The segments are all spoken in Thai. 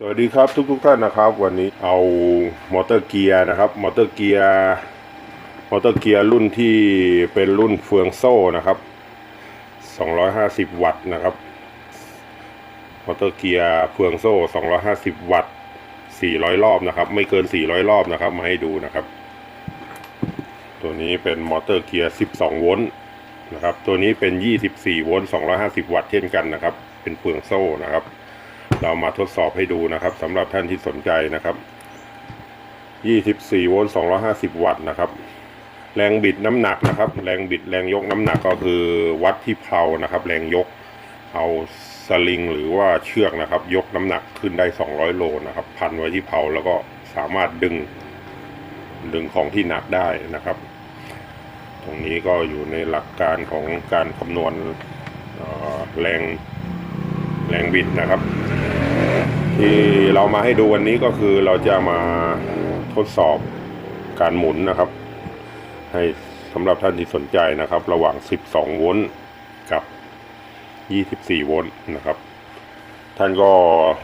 สวัสดีครับทุกทุกท่านนะครับ วันนี้เอามอเตอร์เกียร์นะครับมอเตอร์เกียร์มอเตอร์เกียร์รุ่นที่เป็นรุ่นเฟืองโซ่นะครับ 250 วัตต์นะครับมอเตอร์เกียร์เฟืองโซ่ 250 วัตต์ 400 รอบนะครับ ไม่เกิน 400 รอบนะครับ มาให้ดูนะครับ ตัวนี้เป็นมอเตอร์เกียร์ 12 โวลต์นะครับ ตัวนี้เป็น 24 โวลต์ 250 วัตต์เช่นกันนะครับ เป็นเฟืองโซ่นะครับ เรามาทดสอบให้ดูนะครับสำหรับท่านที่สนใจนะครับ 24 โวลต์ 250 วัตต์นะครับ แรงบิดน้ำหนักนะครับ แรงบิดแรงยกน้ำหนักก็คือวัดที่เพลานะครับ แรงยกเอาสลิงหรือว่าเชือกนะครับ ยกน้ำหนักขึ้นได้ 200 โลนะครับ พันไว้ที่เพลาแล้วก็สามารถดึง ดึงของที่หนักได้นะครับ ตรงนี้ก็อยู่ในหลักการของการคำนวณแรงแรงบิดนะครับ ที่เรามาให้ดูวันนี้ก็คือเราจะมาทดสอบการหมุนนะครับ ให้สำหรับท่านที่สนใจนะครับ ระหว่าง 12 โวลต์กับ 24 โวลต์นะครับ ท่านก็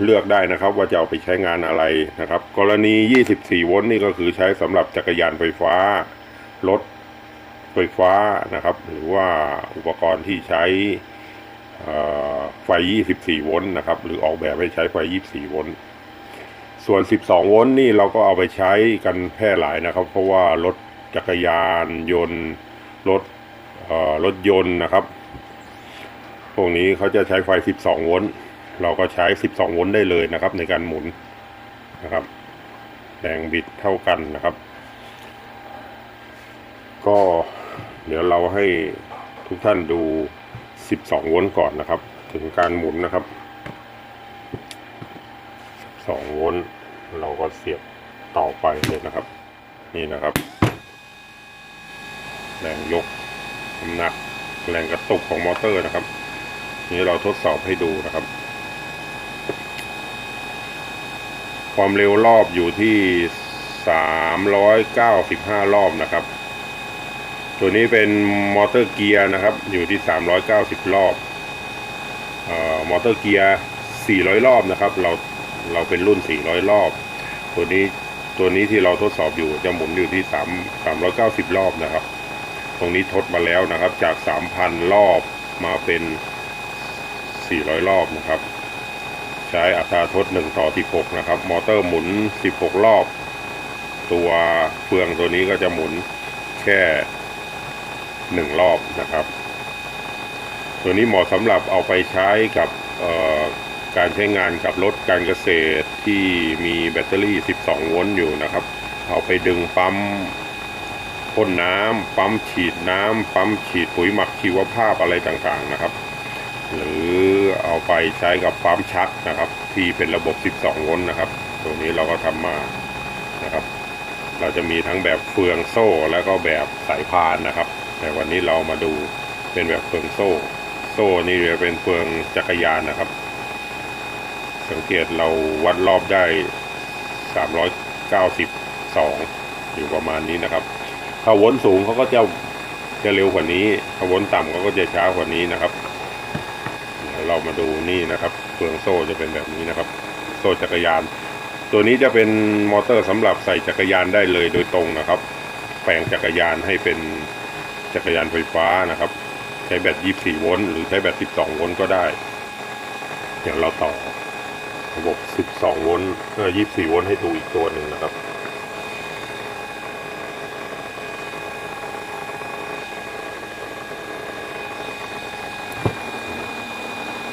เลือกได้นะครับว่าจะเอาไปใช้งานอะไรนะครับ กรณี 24 โวลต์นี่ก็คือใช้สำหรับจักรยานไฟฟ้า รถไฟฟ้านะครับ หรือว่าอุปกรณ์ที่ใช้ ไฟ 24 โวลต์นะครับ หรือออกแบบให้ใช้ไฟ 24 โวลต์ ส่วน 12 โวลต์นี่เราก็เอาไปใช้กันแพร่หลายนะครับ เพราะว่ารถจักรยานยนต์ รถรถยนต์นะครับ พวกนี้เขาจะใช้ไฟ 12 โวลต์ เราก็ใช้ 12 โวลต์ได้เลยนะครับ ในการหมุนนะครับ แรงบิดเท่ากันนะครับ ก็เดี๋ยวเราให้ทุกท่านดู 12 โวลต์ก่อนนะครับ ถึงการหมุนนะครับ 2 โวลต์เราก็เสียบต่อไปเลยนะครับ นี่นะครับ แรงยกน้ำหนักแรงกระตุกของมอเตอร์นะครับ นี่เราทดสอบให้ดูนะครับ ความเร็วรอบอยู่ที่ 395 รอบนะครับ ตัวนี้เป็นมอเตอร์เกียร์นะครับ อยู่ที่ 390 รอบออมอเตอร์เกียร์ 400 รอบนะครับ เราเราเป็นรุ่น 400 รอบ ตัวนี้ตัวนี้ที่เราทดสอบอยู่จะหมุนอยู่ที่ 3 390 รอบนะครับ ตรงนี้ทดมาแล้วนะครับ จาก 3,000 รอบมาเป็น 400 รอบนะครับ ใช้อัตราทด 1 ต่อ 16 นะครับ มอเตอร์หมุน 16 รอบ ตัวเฟืองตัวนี้ก็จะหมุนแค่ หนึ่งรอบนะครับ ตัวนี้เหมาะสำหรับเอาไปใช้กับการใช้งานกับรถการเกษตรที่มีแบตเตอรี่ 12 โวลต์อยู่นะครับ เอาไปดึงปั๊มพ่นน้ำปั๊มฉีดน้ำปั๊มฉีดปุ๋ยหมักชีวภาพอะไรต่างๆนะครับ หรือเอาไปใช้กับปั๊มชักนะครับ ที่เป็นระบบ 12 โวลต์นะครับ ตัวนี้เราก็ทำมานะครับ เราจะมีทั้งแบบเฟืองโซ่แล้วก็แบบสายพานนะครับ แต่วันนี้เรามาดูเป็นแบบเฟืองโซ่ โซ่นี่จะเป็นเฟืองจักรยานนะครับ สังเกตเราวัดรอบได้ 392 อยู่ประมาณนี้นะครับถ้าวนสูงเขาก็จะจะเร็วกว่านี้ถ้าวนต่ำเขาก็จะช้ากว่านี้นะครับเดี๋ยวเรามาดูนี่นะครับเฟืองโซ่จะเป็นแบบนี้นะครับ โซ่จักรยาน ตัวนี้จะเป็นมอเตอร์สำหรับใส่จักรยานได้เลยโดยตรงนะครับ แปลงจักรยานให้เป็น จักรยานไฟฟ้านะครับ ใช้แบต 24 โวลต์หรือใช้แบต 12 โวลต์ก็ได้เดี๋ยวเราต่อระบบ 12 โวลต์เออ24 โวลต์ให้ดูอีกตัวหนึ่งนะครับ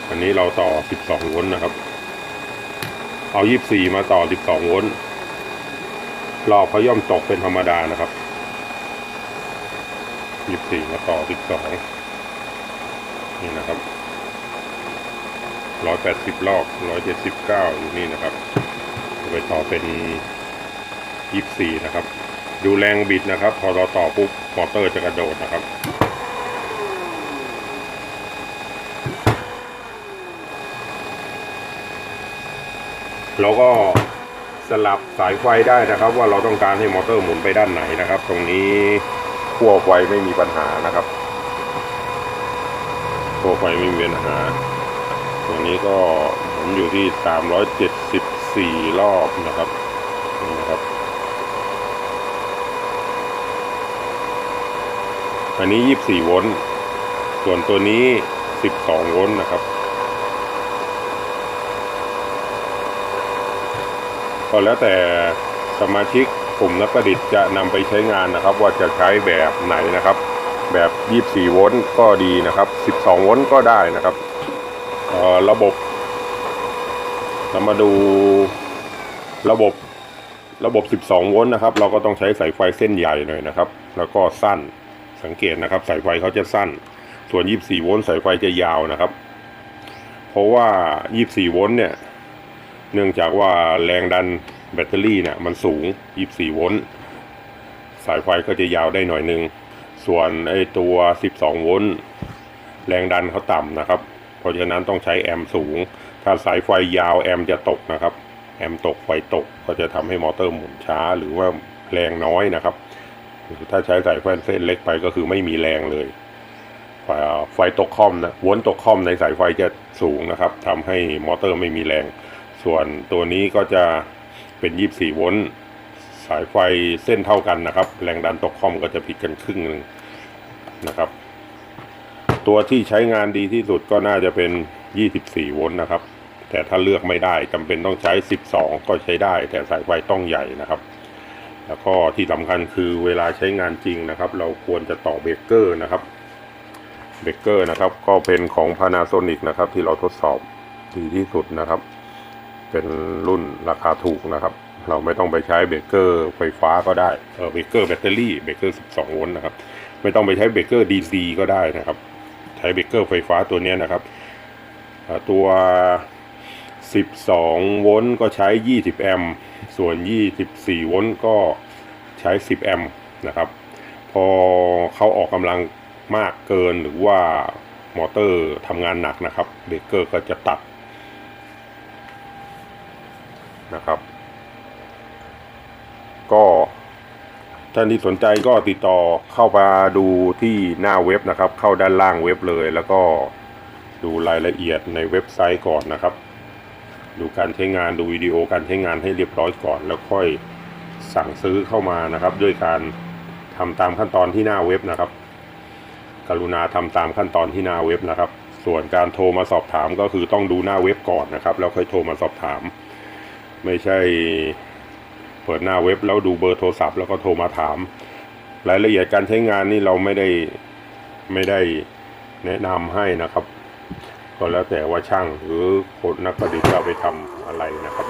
อันนี้เราต่อ 12 โวลต์นะครับ เอา 24 มาต่อ 12 โวลต์รอบเขาย่อมตกเป็นธรรมดานะครับ ยี่สี่มาต่อสิบสองนี่นะครับร้อยแปดสิบรอบร้อยเจ็ดสิบเก้าอยู่นี่นะครับเอาไปต่อเป็นยี่สี่นะครับ ดูแรงบิดนะครับ พอเราต่อปุ๊บมอเตอร์จะกระโดดนะครับเราก็สลับสายไฟได้นะครับ ว่าเราต้องการให้มอเตอร์หมุนไปด้านไหนนะครับ ตรงนี้ ขั้วไฟไม่มีปัญหานะครับขั้วไฟไม่มีปัญหาตรงนี้ก็หมุนอยู่ที่374สี่รอบนะครับนี่นะครับอันนี้ยี่สี่โวลต์ส่วนตัวนี้สิบสองโวลต์นะครับ ก็แล้วแต่สมาชิก กลุ่มนักประดิษฐ์จะนำไปใช้งานนะครับ ว่าจะใช้แบบไหนนะครับ แบบ 24 โวลต์ก็ดีนะครับ 12 โวลต์ก็ได้นะครับระบบ เรามาดูระบบระบบ 12 โวลต์นะครับ เราก็ต้องใช้สายไฟเส้นใหญ่หน่อยนะครับ แล้วก็สั้นสังเกตนะครับ สายไฟเขาจะสั้น ส่วน 24 โวลต์สายไฟจะยาวนะครับ เพราะว่า 24 โวลต์เนี่ย เนื่องจากว่าแรงดัน แบตเตอรี่เนี่ยมันสูง 24 โวลต์ สายไฟก็จะยาวได้หน่อยนึง ส่วนไอ้ตัว 12 โวลต์ แรงดันเขาต่ำนะครับ เพราะฉะนั้นต้องใช้แอมป์สูง ถ้าสายไฟยาวแอมป์จะตกนะครับ แอมป์ตกไฟตกก็จะทำให้มอเตอร์หมุนช้าหรือว่าแรงน้อยนะครับ ถ้าใช้สายไฟเส้นเล็กไปก็คือไม่มีแรงเลยไฟไฟตกคอมนะวนตกคอมในสายไฟจะสูงนะครับทำให้มอเตอร์ไม่มีแรง ส่วนตัวนี้ก็จะ เป็น 24 โวลต์สายไฟเส้นเท่ากันนะครับ แรงดันตกคอมก็จะผิดกันครึ่งหนึ่งนะครับ ตัวที่ใช้งานดีที่สุดก็น่าจะเป็น 24 โวลต์นะครับ แต่ถ้าเลือกไม่ได้จำเป็นต้องใช้ 12 ก็ใช้ได้ แต่สายไฟต้องใหญ่นะครับแล้วก็ที่สำคัญคือเวลาใช้งานจริงนะครับ เราควรจะต่อเบเกอร์นะครับเบเกอร์นะครับ ก็เป็นของ Panasonic นะครับ ที่เราทดสอบดีที่สุดนะครับ เป็นรุ่นราคาถูกนะครับ เราไม่ต้องไปใช้เบรกเกอร์ไฟฟ้าก็ได้เออเบรกเกอร์แบตเตอรี่เบรกเกอร์ 12 โวลต์นะครับ ไม่ต้องไปใช้เบรกเกอร์ DC ก็ได้นะครับ ใช้เบรกเกอร์ไฟฟ้าตัวนี้นะครับตัว 12 โวลต์ก็ใช้ 20 แอมป์ส่วน 24 โวลต์ก็ใช้ 10 แอมป์นะครับ พอเขาออกกำลังมากเกินหรือว่ามอเตอร์ทำงานหนักนะครับเบรกเกอร์ก็จะตัด นะครับ ก็ท่านที่สนใจก็ติดต่อเข้ามาดูที่หน้าเว็บนะครับ เข้าด้านล่างเว็บเลย แล้วก็ดูรายละเอียดในเว็บไซต์ก่อนนะครับ ดูการใช้งานดูวิดีโอการใช้งานให้เรียบร้อยก่อน แล้วค่อยสั่งซื้อเข้ามานะครับ ด้วยการทำตามขั้นตอนที่หน้าเว็บนะครับ กรุณาทำตามขั้นตอนที่หน้าเว็บนะครับ ส่วนการโทรมาสอบถามก็คือต้องดูหน้าเว็บก่อนนะครับ แล้วค่อยโทรมาสอบถาม ไม่ใช่เปิดหน้าเว็บแล้วดูเบอร์โทรศัพท์แล้วก็โทรมาถาม รายละเอียดการใช้งานนี่เราไม่ได้ไม่ได้แนะนำให้นะครับ ก็แล้วแต่ว่าช่างหรือคนนักประดิษฐ์จะไปทำอะไรนะครับ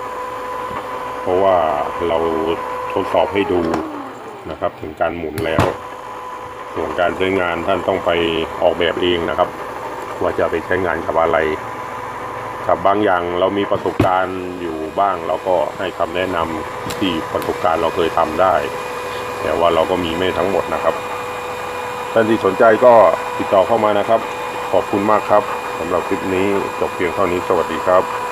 เพราะว่าเราทดสอบให้ดูนะครับ ถึงการหมุนแล้ว ส่วนการใช้งานท่านต้องไปออกแบบเองนะครับ ว่าจะไปใช้งานกับอะไร กับบางอย่างเรามีประสบการณ์อยู่บ้าง เราก็ให้คำแนะนำที่ประสบการณ์เราเคยทำได้ แต่ว่าเราก็มีไม่ทั้งหมดนะครับท่านที่สนใจก็ติดต่อเข้ามานะครับ ขอบคุณมากครับสำหรับคลิปนี้จบเพียงเท่านี้สวัสดีครับ